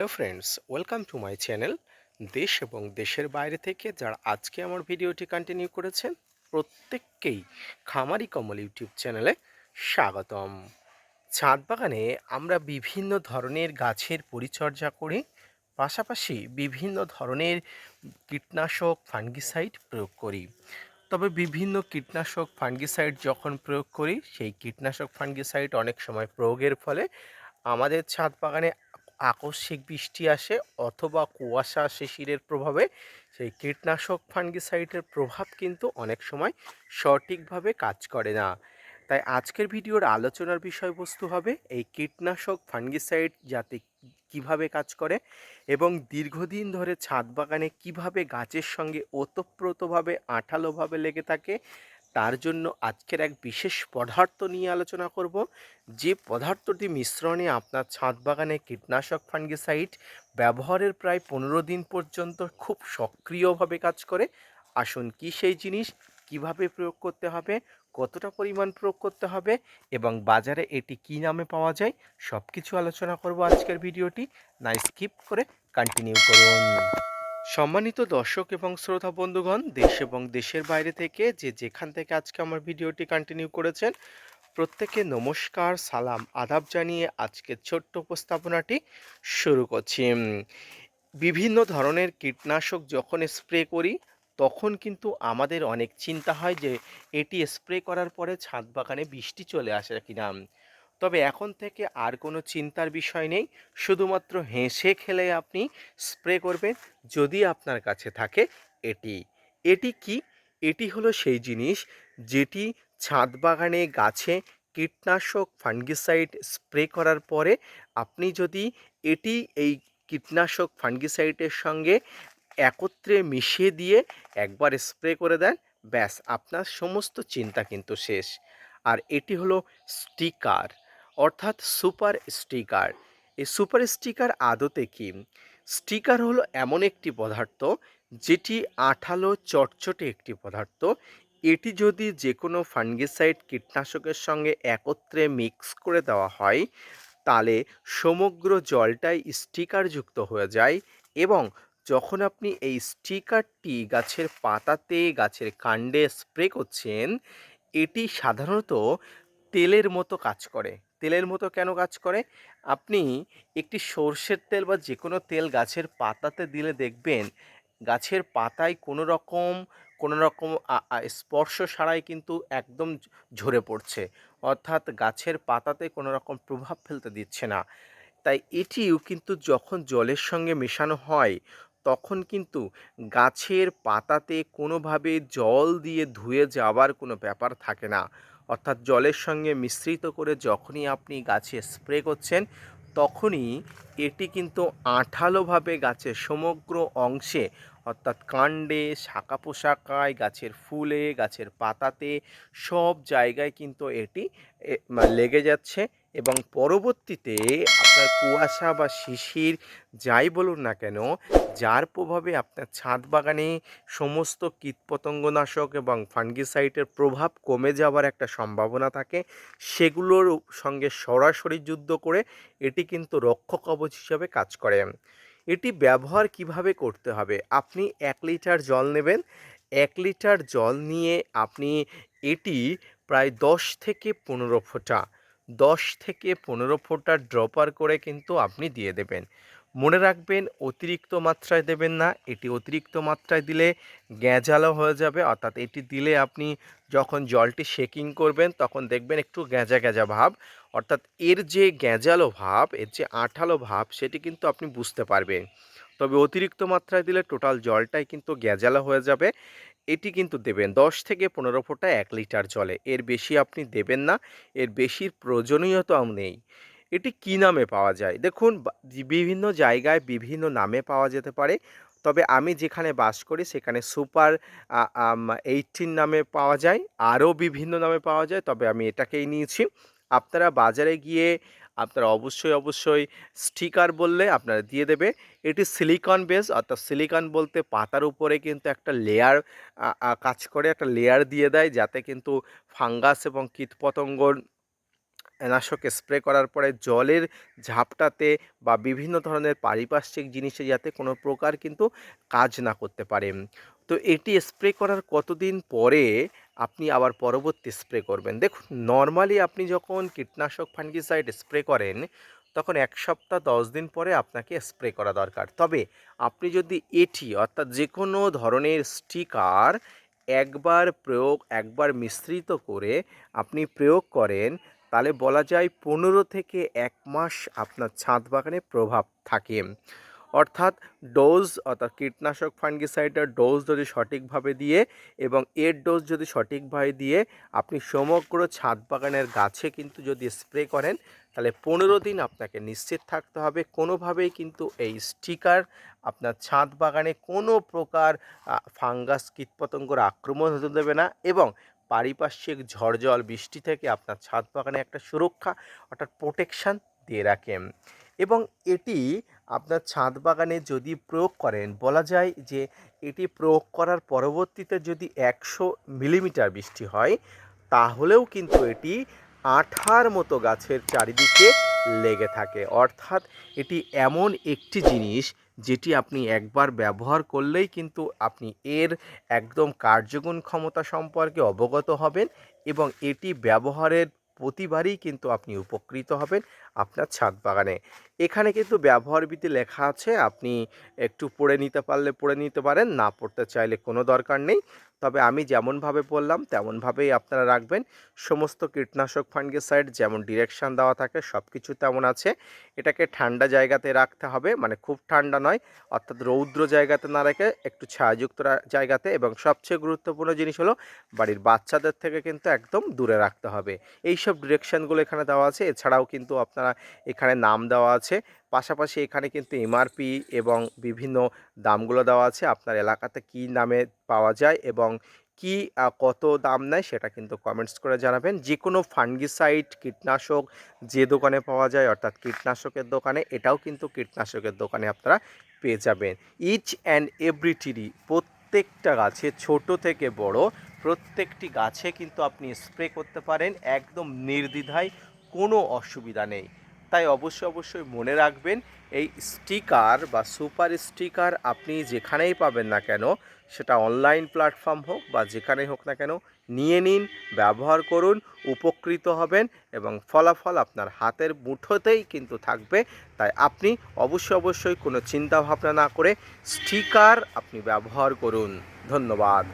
Hello friends, welcome to my channel দেশ এবং দেশের বাইরে থেকে যারা আজকে আমার ভিডিওটি কন্টিনিউ করেছেন, প্রত্যেককেই খামারি কমল ইউটিউব চ্যানেলে স্বাগতম। ছাদ বাগানে আমরা বিভিন্ন ধরনের গাছের পরিচর্যা করি, পাশাপাশি বিভিন্ন ধরনের কীটনাশক, ফাঙ্গিসাইড প্রয়োগ করি। তবে বিভিন্ন কীটনাশক, ফাঙ্গিসাইড যখন প্রয়োগ করি, সেই কীটনাশক, ফাঙ্গিসাইড অনেক সময় প্রয়োগের ফলে আমাদের ছাদ বাগানে আকস্মিক বৃষ্টি আসে অথবা কুয়াশা শিশিরের প্রভাবে, সেই কীটনাশক ফাঙ্গিসাইডের প্রভাব কিন্তু অনেক সময় সঠিকভাবে কাজ করে না। তাই আজকের ভিডিওর আলোচনার বিষয়বস্তু হবে এই কীটনাশক ফাঙ্গিসাইড যাতে কীভাবে কাজ করে এবং দীর্ঘদিন ধরে ছাদ বাগানে কীভাবে গাছের সঙ্গে ওতপ্রোতভাবে, আঠালোভাবে লেগে থাকে তার জন্য আজকের এক বিশেষ পদার্থ নিয়ে আলোচনা করব, যে পদার্থটি মিশ্রণে আপনার ছাদ বাগানে কীটনাশক ফাঙ্গিসাইড ব্যবহারের প্রায় পনেরো দিন পর্যন্ত খুব সক্রিয়ভাবে কাজ করে। আসুন কি সেই জিনিস, কীভাবে প্রয়োগ করতে হবে, কতটা পরিমাণ প্রয়োগ করতে হবে এবং বাজারে এটি কি নামে পাওয়া যায় সব কিছু আলোচনা করব আজকের ভিডিওটি। না স্কিপ করে কন্টিনিউ করুন। সম্মানিত দর্শক এবং শ্রোতা বন্ধুগণ, দেশ এবং দেশের বাইরে থেকে যে যেখান থেকে আজকে আমার ভিডিওটি কন্টিনিউ করেছেন প্রত্যেকে নমস্কার, সালাম, আদাব জানিয়ে আজকে ছোট্ট উপস্থাপনাটি শুরু করছি। বিভিন্ন ধরনের কীটনাশক যখন স্প্রে করি, তখন কিন্তু আমাদের অনেক চিন্তা হয় যে, এটি স্প্রে করার পরে ছাদ বাগানে বৃষ্টি চলে আসে কিনা। তবে এখন থেকে আর কোনো চিন্তার বিষয় নেই। শুধুমাত্র হেসে খেলে আপনি স্প্রে করবেন যদি আপনার কাছে থাকে এটি। এটি কি? এটি হলো সেই জিনিস যেটি ছাদ বাগানে গাছে কীটনাশক ফাঙ্গিসাইড স্প্রে করার পরে আপনি যদি এটি এই কীটনাশক ফাঙ্গিসাইডের সঙ্গে একত্রে মিশিয়ে দিয়ে একবার স্প্রে করে দেন, ব্যাস, আপনার সমস্ত চিন্তা কিন্তু শেষ। আর এটি হলো স্টিকার। অর্থাৎ সুপার স্টিকার। এই সুপার স্টিকার আদতে কি? স্টিকার হলো এমন একটি পদার্থ যেটি আঠালো চটচটে একটি পদার্থ। এটি যদি যে কোনো ফাঙ্গিসাইড কীটনাশকের সঙ্গে একত্রে মিক্স করে দেওয়া হয়, তাহলে সমগ্র জলটাই স্টিকারযুক্ত হয়ে যায় এবং যখন আপনি এই স্টিকারটি গাছের পাতাতে, গাছের কাণ্ডে স্প্রে করছেন, এটি সাধারণত তেলের মতো কাজ করে। তেলের মতো কেন কাজ করে? আপনি একটি সর্ষের তেল বা যে কোনো তেল গাছের পাতাতে দিলে দেখবেন, গাছের পাতায় কোনো রকম কোনো রকম স্পর্শ ছাড়াই কিন্তু একদম ঝরে পড়ছে। অর্থাৎ গাছের পাতাতে কোনো রকম প্রভাব ফেলতে দিচ্ছে না। তাই এটিও কিন্তু যখন জলের সঙ্গে মেশানো হয়, তখন কিন্তু গাছের পাতাতে কোনোভাবে জল দিয়ে ধুয়ে যাওয়ার কোনো ব্যাপার থাকে না। অর্থাৎ জলের সঙ্গে মিশ্রিত করে যখনই আপনি গাছে স্প্রে করছেন, তখনই এটি কিন্তু আঠালোভাবে গাছের সমগ্র অংশে অর্থাৎ কাণ্ডে, শাখা পোশাকায়, গাছের ফুলে, গাছের পাতাতে সব জায়গায় কিন্তু এটি লেগে যাচ্ছে এবং পরবর্তীতে আপনার কুয়াশা বা শিশির যাই বলুন না কেন, যার প্রভাবে আপনার ছাদ বাগানে সমস্ত কীটপতঙ্গনাশক এবং ফাঙ্গিসাইডের প্রভাব কমে যাওয়ার একটা সম্ভাবনা থাকে, সেগুলোর সঙ্গে সরাসরি যুদ্ধ করে এটি কিন্তু রক্ষ কবচ হিসাবে কাজ করে। এটি ব্যবহার কীভাবে করতে হবে? আপনি এক লিটার জল নেবেন। এক লিটার জল নিয়ে আপনি এটি প্রায় দশ থেকে পনেরো ফোঁটা, দশ থেকে পনেরো ফোঁটা ড্রপার করে কিন্তু আপনি দিয়ে দেবেন। মনে রাখবেন, অতিরিক্ত মাত্রায় দেবেন না। এটি অতিরিক্ত মাত্রায় দিলে গ্যাঁজালো হয়ে যাবে। অর্থাৎ এটি দিলে আপনি যখন জলটি শেকিং করবেন, তখন দেখবেন একটু গ্যাঁজা গ্যাঁজা ভাব। অর্থাৎ এর যে গ্যাঁজালো ভাব, এর যে আঠালো ভাব, সেটি কিন্তু আপনি বুঝতে পারবেন। তবে অতিরিক্ত মাত্রায় দিলে টোটাল জলটাই কিন্তু গ্যাঁজালো হয়ে যাবে। এটি কিন্তু দেবেন দশ থেকে পনেরো ফোঁটা এক লিটার জলে। এর বেশি আপনি দেবেন না। এর বেশির প্রয়োজনীয়তাও নেই। এটি কি নামে পাওয়া যায়? দেখুন বিভিন্ন জায়গায় বিভিন্ন নামে পাওয়া যেতে পারে। তবে আমি যেখানে বাস করি, সেখানে সুপার এইটিন নামে পাওয়া যায়। আরও বিভিন্ন নামে পাওয়া যায়, তবে আমি এটাকেই নিয়েছি। আপনারা বাজারে গিয়ে আপনারা অবশ্যই অবশ্যই স্টিকার বললে আপনারা দিয়ে দেবে। এটি সিলিকন বেস, অর্থাৎ সিলিকন বলতে পাতার উপরে কিন্তু একটা লেয়ার কাজ করে, একটা লেয়ার দিয়ে দেয়, যাতে কিন্তু ফাঙ্গাস এবং কীটপতঙ্গর নাশক স্প্রে করার পরে জলের ঝাপটাতে বা বিভিন্ন ধরনের পারিপার্শ্বিক জিনিসে যাতে কোনো প্রকার কিন্তু কাজ না করতে পারে। তো এটি স্প্রে করার কতদিন পরে আপনি আবার পরবর্তী স্প্রে করবেন? দেখুন, নর্মালি আপনি যখন কীটনাশক ফাঙ্গিসাইড স্প্রে করেন, তখন এক সপ্তাহ, দশ দিন পরে আপনাকে স্প্রে করা দরকার। তবে আপনি যদি এটি, অর্থাৎ যে কোনো ধরনের স্টিকার একবার প্রয়োগ, একবার মিশ্রিত করে আপনি প্রয়োগ করেন তাহলে বলা যায় পনেরো থেকে এক মাস আপনার ছাদ বাগানে প্রভাব থাকে। অর্থাৎ ডোজ অর্থাৎ কীটনাশক ফাঙ্গিসাইডের ডোজ যদি সঠিকভাবে দিয়ে এবং এর ডোজ যদি সঠিকভাবে দিয়ে আপনি সমগ্র ছাদ বাগানের গাছে কিন্তু যদি স্প্রে করেন, তাহলে পনেরো দিন আপনাকে নিশ্চিত থাকতে হবে। কোনোভাবেই কিন্তু এই স্টিকার আপনার ছাদ বাগানে কোনো প্রকার ফাঙ্গাস কীটপতঙ্গর আক্রমণ হতে দেবে না এবং পারিপার্শ্বিক ঝড় জল বৃষ্টি থেকে আপনার ছাদ বাগানে একটা সুরক্ষা, অর্থাৎ প্রোটেকশান দিয়ে রাখেন এবং এটি আপনার ছাদ বাগানে যদি প্রয়োগ করেন, বলা যায় যে এটি প্রয়োগ করার পরবর্তীতে যদি একশো মিলিমিটার বৃষ্টি হয়, তাহলেও কিন্তু এটি আঠার মতো গাছের চারিদিকে লেগে থাকে। অর্থাৎ এটি এমন একটি জিনিস যেটি আপনি একবার ব্যবহার করলেই কিন্তু আপনি এর একদম কার্যগুণ ক্ষমতা সম্পর্কে অবগত হবেন এবং এটি ব্যবহারের প্রতিবারই কিন্তু আপনি উপকৃত হবেন আপনার ছাদ বাগানে। এখানে কিন্তু ব্যবহার বিধি লেখা আছে, আপনি একটু পড়ে নিতে পারলে পড়ে নিতে পারেন, না পড়তে চাইলে কোনো দরকার নেই। তবে আমি যেমনভাবে বললাম, তেমনভাবেই আপনারা রাখবেন। সমস্ত কীটনাশক ফাঙ্গিসাইড যেমন ডিরেকশান দেওয়া থাকে সব কিছু তেমন আছে। এটাকে ঠান্ডা জায়গাতে রাখতে হবে মানে খুব ঠান্ডা নয়, অর্থাৎ রৌদ্র জায়গাতে না রেখে একটু ছায়াযুক্ত জায়গাতে। এবং সবচেয়ে গুরুত্বপূর্ণ জিনিস হলো, বাড়ির বাচ্চাদের থেকে কিন্তু একদম দূরে রাখতে হবে। এই সব ডিরেকশানগুলো এখানে দেওয়া আছে। এছাড়াও কিন্তু আপনারা এখানে নাম দেওয়া আছে। পাশাপাশি এখানে কিন্তু এমআরপি এবং বিভিন্ন দামগুলো দেওয়া আছে। আপনার এলাকাতে কী নামে পাওয়া যায় এবং কি কত দাম নেয় সেটা কিন্তু কমেন্টস করে জানাবেন। যে কোনো ফাঙ্গিসাইড, কীটনাশক যে দোকানে পাওয়া যায়, অর্থাৎ কীটনাশকের দোকানে, এটাও কিন্তু কীটনাশকের দোকানে আপনারা পেয়ে যাবেন। ইচ অ্যান্ড এভরিটিরই প্রত্যেকটা গাছে, ছোট থেকে বড়, প্রত্যেকটি গাছে কিন্তু আপনি স্প্রে করতে পারেন। একদম নির্দ্বিধায়, কোনো অসুবিধা নেই। তাই অবশ্যই অবশ্যই মনে রাখবেন, এই স্টিকার বা সুপার স্টিকার আপনি যেখানেই পাবেন না কেন, সেটা অনলাইন প্ল্যাটফর্ম হোক বা যেখানেই হোক না কেন, নিয়ে নিন, ব্যবহার করুন, উপকৃত হবেন এবং ফলাফল আপনার হাতের মুঠোতেই কিন্তু থাকবে। তাই আপনি অবশ্যই অবশ্যই কোনো চিন্তা ভাবনা না করে স্টিকার আপনি ব্যবহার করুন। ধন্যবাদ।